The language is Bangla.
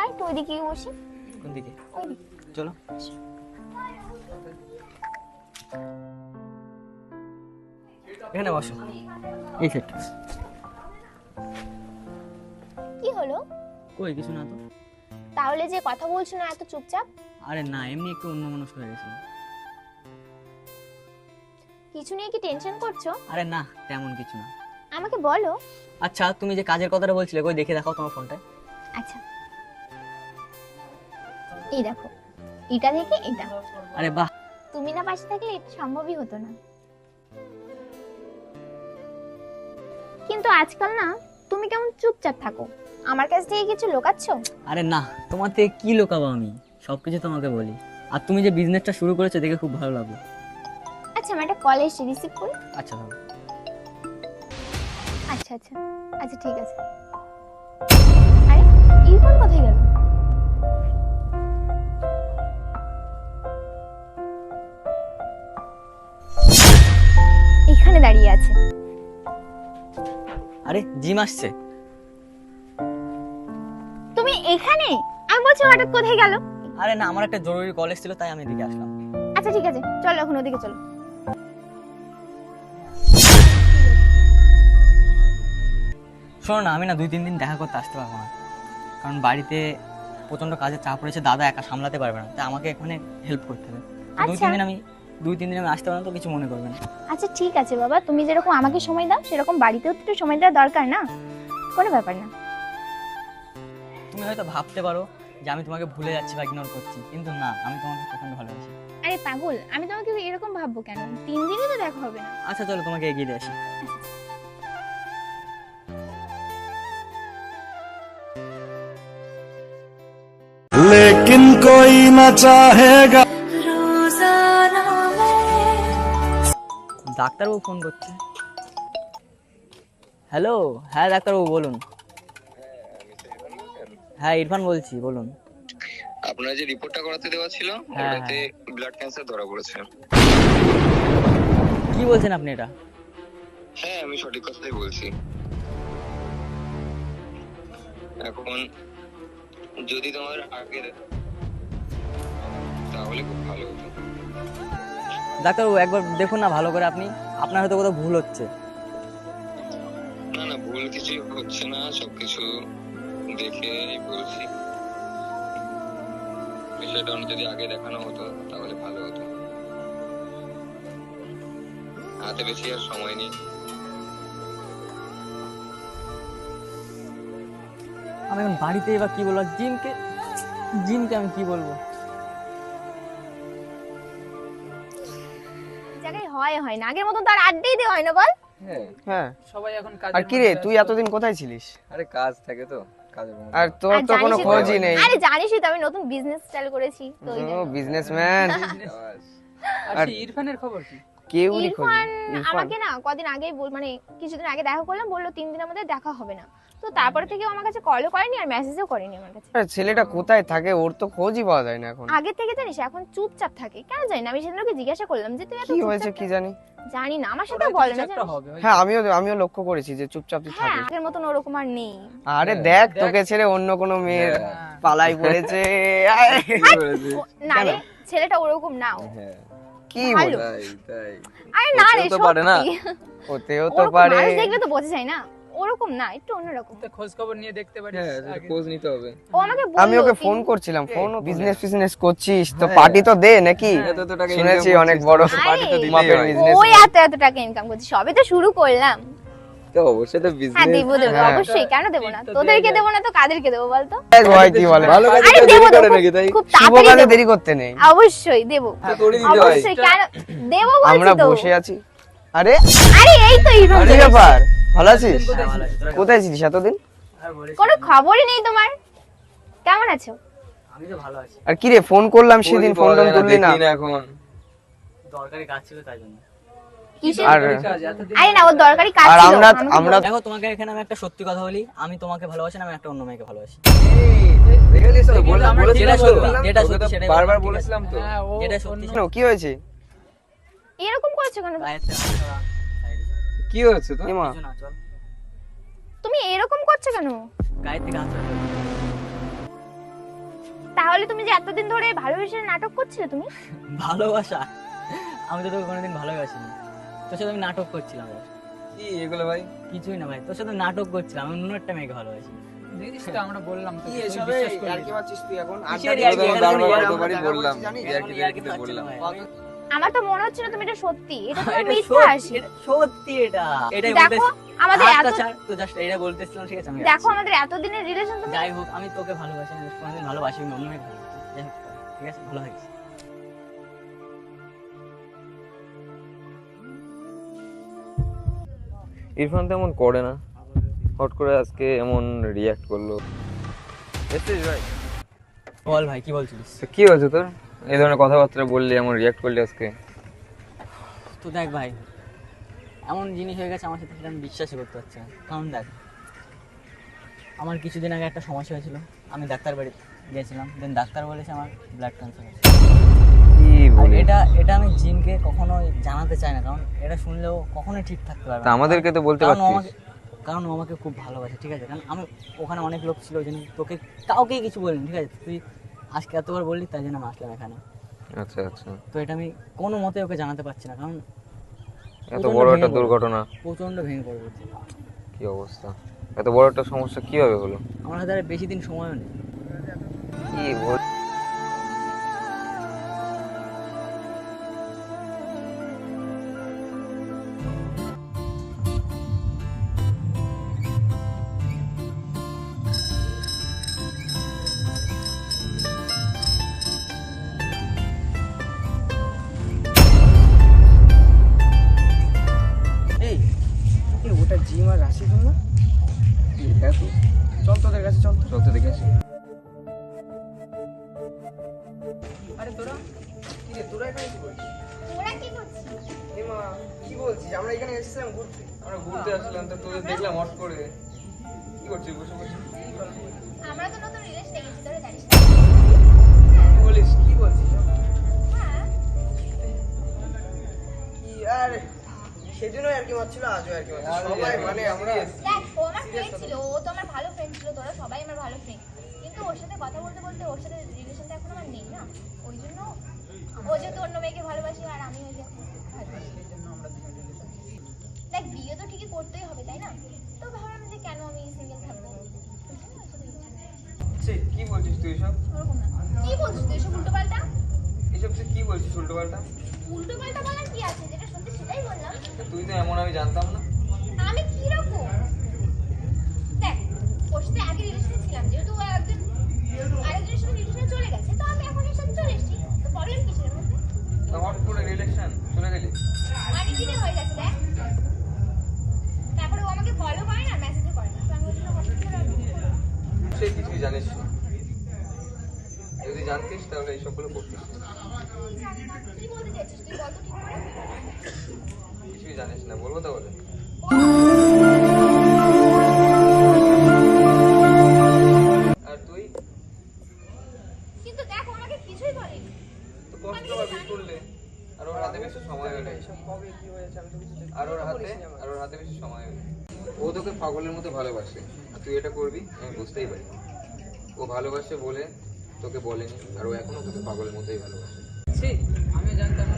ওইদিকে গিয়ে বসি। কোন দিকে ওইদিকে। চলো। এখানে বসো। এই সেট কি হলো? কই কিছু না তো। তাহলে যে কথা বলছো না এত চুপচাপ? আরে না এমনি একটু অন্য মনস্ক হয়ে গেছিল কিছু নিয়ে কি টেনশন করছ? আরে না তেমন কিছু না। আমাকে বলো। আচ্ছা তুমি যে কাজের কথাটা বলছিলে কই দেখে দেখাও তোমার ফোনটা আচ্ছা। এই দেখো এটা থেকে এটা আরে বাহ। তুমি না পাশে থাকলে এটা সম্ভবই হতো না। কিন্তু আজকাল না তুমি কেমন চুপচাপ থাকো। আমার কাছ থেকে কিছু লোকাচ্ছ? আরে না তোমার থেকে কি লোকাবো আমি? সবকিছু তোমাকে বলি। আর তুমি যে বিজনেসটা শুরু করেছ দেখে খুব ভালো লাগল। আচ্ছা আমি একটা কল এসে রিসিভ করি। আচ্ছা আচ্ছা আচ্ছা। আচ্ছা ঠিক আছে। আরে ইরফান কোথায় গেল? দাঁড়িয়ে আছে। আরে জিম আসছে। তুমি এখানে? আমি বলছি হঠাৎ কোথায় গেল? আরে না আমার একটা জরুরি কলেজ ছিল তাই আমি এদিকে আসলাম। আচ্ছা ঠিক আছে। চলো এখন ওদিকে চলো। শোনো না আমি না দুই তিন দিন দেখা করতে আসতে পারব না। কারণ বাড়িতে প্রচণ্ড কাজের চাপ রয়েছে দাদা একা সামলাতে পারবে না তাই আমাকে এখানে হেল্প করতে হবে। দুই তিন আচ্ছা। দিন আমি দুই তিন দিন আমি আসতে পারবো না তো কিছু মনে করবে না আচ্ছা ঠিক আছে বাবা তুমি যেরকম আমাকে সময় দাও সেরকম বাড়িতেও তো একটু সময় দেওয়া দরকার না কোনো ব্যাপার না তুমি হয়তো ভাবতে পারো যে আমি তোমাকে ভুলে যাচ্ছি বা ইগনোর করছি কিন্তু না আমি তোমাকে প্রচন্ড ভালোবাসি আরে পাগল আমি তোমাকে এরকম ভাববো কেন তিন দিনই তো দেখা হবে না আচ্ছা চলো তোমাকে এগিয়ে দিয়ে আসি लेकिन कोई न चाहेगा ডাক্তারবাবু ফোন করছে। হ্যালো? হ্যাঁ ডাক্তারবাবু বলুন। হ্যাঁ ইরফান বলছি বলুন। আপনার যে রিপোর্টটা করাতে দেওয়া ছিল হ্যাঁ, ওটাতে ব্লাড ক্যান্সার ধরা পড়েছে। কি বলছেন আপনি এটা? হ্যাঁ আমি সঠিক কথাই বলছি। এখন যদি তোমার আগে তাহলে খুব ভালো হতো। ডাক্তারবাবু একবার দেখুন না ভালো করে আপনি। আপনার হয়তো কোথাও ভুল হচ্ছে। না না ভুল কিছুই হচ্ছে না সবকিছু দেখে বলছি। বিষয়টা যদি আগে দেখানো হতো তাহলে ভালো হতো। হাতে বেশি আর সময় নেই। আমি এখন বাড়িতে এবার কি বলব? জিমকে জিমকে আমি কি বলব? জায়গায় হয় হয় না। আগের মতন তো আর আড্ডাই দেওয়া হয় না বল। হ্যাঁ। সবাই এখন কাজ আর কি রে তুই এতদিন কোথায় ছিলিস? আরে কাজ থাকে তো আর তোর তো কোনো খোঁজই নেই। আরে জানিসই তো আমি নতুন বিজনেস স্টাইল করেছি তো। বিজনেসম্যান আর ইরফানের খবর কি? ইরফান আমাকে না কদিন আগেই বল মানে কিছুদিন আগে দেখা করলাম বলল তিন দিনের মধ্যে দেখা হবে না। তো তারপরে থেকে আমার কাছে কলও করেনি আর মেসেজও করেনি আমার কাছে। আরে ছেলেটা কোথায় থাকে? ওর তো খোঁজই পাওয়া যায় না এখন। আগে থেকে জানিস এখন চুপচাপ থাকে। কেন জানি না আমি সেদিন ওকে জিজ্ঞাসা করলাম যে তুই এত কি হয়েছে কি জানি? জানি না আমার সাথে বলে না। হ্যাঁ আমিও আমিও লক্ষ্য করেছি যে চুপচাপ তুই হ্যাঁ আগের মতন ওরকম আর নেই। আরে হ্যাঁ, দেখ। তোকে ছেড়ে অন্য কোনো মেয়ের হ্যাঁ। পালাই পড়েছে। না ছেলেটা ওরকম নাও কি আরে না রে সত্যি। হতেও তো পারে। মানুষ দেখলে তো বোঝা যায় না। ওরকম না একটু অন্যরকম। তো খোঁজ খবর নিয়ে দেখতে পারিস আগে। খোঁজ নিতে হবে। ও আমাকে বলল আমি ওকে ফোন করছিলাম ফোন বিজনেস ফিজনেস করছিস তো পার্টি তো দে নাকি? শুনেছি অনেক বড়। পার্টি মাপের বিজনেস ওই এত এত টাকা ইনকাম করছিস সবে তো শুরু করলাম। তো অবশ্যই তো হ্যাঁ দেবো দেবো হ্যাঁ। অবশ্যই কেন দেবো না? তোদেরকে দেবো না তো কাদেরকে দেবো বলতো? ভাই কি বলে? ভালো কাজে আরে দেবো দেরি করে নাকি তাই? খুব তাড়াতাড়ি দেরি করতে নেই। অবশ্যই দেবো। হয় অবশ্যই কেন? দেবো বলছি আমরা বসে আছি। আরে? আরে এই তো ইরফান কি ব্যাপার? ভালো আছিস? কোথায় ছিলিস এতদিন? কোনো খবরই নেই তোমার। কেমন আছো? আমি তো ভালো আছি। আর কি রে ফোন করলাম সেদিন ফোন টোন তুললি না এখন। দরকারি কাজ ছিল তাই জন্য। আর আরে না ওর দরকারি কাজ আর আমরা আমরা দেখো তোমাকে এখানে আমি একটা সত্যি কথা বলি। আমি তোমাকে ভালোবাসি না আমি একটা অন্য মেয়েকে ভালোবাসি। বললাম আমরা যেটা ঠিক সত্যি বললাম। যেটা সত্যি সেটাই বারবার বললাম, ঠিক আছে? বলেছিলাম তো। হ্যাঁ, যেটা সত্যি কি হয়েছে? এরকম করছ কেন। কি হয়েছে তো। তুমি এরকম করছ কেন? গায়ের থেকে হাত তাহলে তুমি যে এতদিন ধরে ভালোবেসে নাটক করছিলে তুমি? ভালোবাসা? আমি তো তোকে কোনোদিন ভালোবাসিনি। তোর সাথে আমি নাটক করছিলাম। কি এগুলো ভাই? কিছুই না ভাই তোর সাথে নাটক করছিলাম আমি অন্য একটা মেয়েকে ভালোবাসি। আমরা বললাম তো তুই এখন? বললাম দিতে থাকছে না বললাম আমার তো মনে হচ্ছিল তুমি এটা সত্যি এটা তোমার মিথ্যা সত্যি, এটা সত্যি এটা। এটাই দেখো আমাদের এত তো জাস্ট এটা বলতেছিলাম ঠিক আছে আমি দেখো। আমাদের এতদিনের রিলেশন তুমি যাই হোক আমি তোকে ভালোবাসি আমি কোনোদিন ভালোবাসি আমি অন্য ঠিক আছে ভালো থাকিস ইরফান তেমন করে না। হট করে আজকে এমন রিয়াক্ট করল। এসছিস ভাই? বল ভাই কি বলছিলিস? তো কি হয়েছে তোর? এই ধরনের কথাবার্তা বললি এমন রিয়াক্ট করলি আজকে। তো দেখ ভাই এমন জিনিস হয়ে গেছে আমার সাথে সেটা আমি বিশ্বাসই করতে পারছি না। কারণ দেখ আমার কিছুদিন আগে একটা সমস্যা হয়েছিল। আমি ডাক্তার বাড়ি গিয়েছিলাম দেন ডাক্তার বলেছে আমার ব্লাড ক্যান্সার হয়েছে। কি বলি এটা এটা আমি জিনকে কখনো জানাতে চাই না কারণ এটা শুনলেও কখনোই ঠিক থাকতে পারবে তা আমাদেরকে তো বলতে পারতিস। কারণ ও আমাকে খুব ভালোবাসে ঠিক আছে? কারণ আমি ওখানে অনেক লোক ছিল ওই জন্য তোকে কাউকেই কিছু বলিনি ঠিক আছে? তুই আজকে এতবার বললি তাই জন্য আমি আসলাম এখানে। আচ্ছা আচ্ছা। তো এটা আমি কোনো মতে ওকে জানাতে পারছি না কারণ এত বড় একটা। দুর্ঘটনা। প্রচণ্ড ভেঙে পড়বে কি অবস্থা? এত বড় একটা সমস্যা কীভাবে হলো? আমার হাতে বেশি দিন সময়ও নেই। কি বল কি রে তোরা এখানে কি করছিস ওরা কি করছিস এ মা কি বলছিস? আমরা এখানে এসেছিলাম ঘুরতে। আমরা ঘুরতে আসলাম তো তোদের দেখলাম হট করে। কি করছিস বসে বসে। আমরা তো নতুন রিলেশন গেছি তোরা জানিস বলিস? কি বলছিস? হ্যাঁ। কি? আর সেদিনও আর কি মারছিল আজও আর কি সবাই মানে আমরা দেখ ও আমার ফ্রেন্ড ছিল ও তো আমার ভালো ফ্রেন্ড ছিল তোরা সবাই আমার ভালো ফ্রেন্ড কিন্তু ওর সাথে কথা বলতে বলতে ওর সাথে রিলেশনটা এখন আমার নেই না। ওই জন্য ও যেহেতু অন্য মেয়েকে ভালোবাসি আর আমি ওই যে। দেখ বিয়ে তো ঠিকই করতেই হবে তাই না? তো ভাবলাম যে কেন আমি সিঙ্গেল থাকব? কি বলছিস তুই সব কি বলছিস তুই এসব উল্টো পাল্টা এইসব তুই কি বলছিস উল্টো পাল্টা উল্টো পাল্টা বলার কি আছে? যেটা সত্যি সেটাই বললাম। তুই তো এমন আমি জানতাম না। আমি কীরকম? দেখ ওর সাথে আগে রিলেশনে ছিলাম যেহেতু ও একজন আরেকজনের সাথে রিলেশনে চলে কিছুই জানিস না বলব তাহলে? আর তুই? কিন্তু দেখ আমাকে কিছুই বলেনি। তো কষ্ট করলে? আর ওর হাতে বেশি সময় হলে আর ওর হাতে? আর ওর হাতে বেশি সময় ও তোকে পাগলের মতো ভালোবাসে। আর তুই এটা করবি? আমি বুঝতেই পারি। ও ভালোবাসে বলে তোকে বলেনি। আর ও এখনও তোকে পাগলের মতোই ভালোবাসে। ছি আমি জানতাম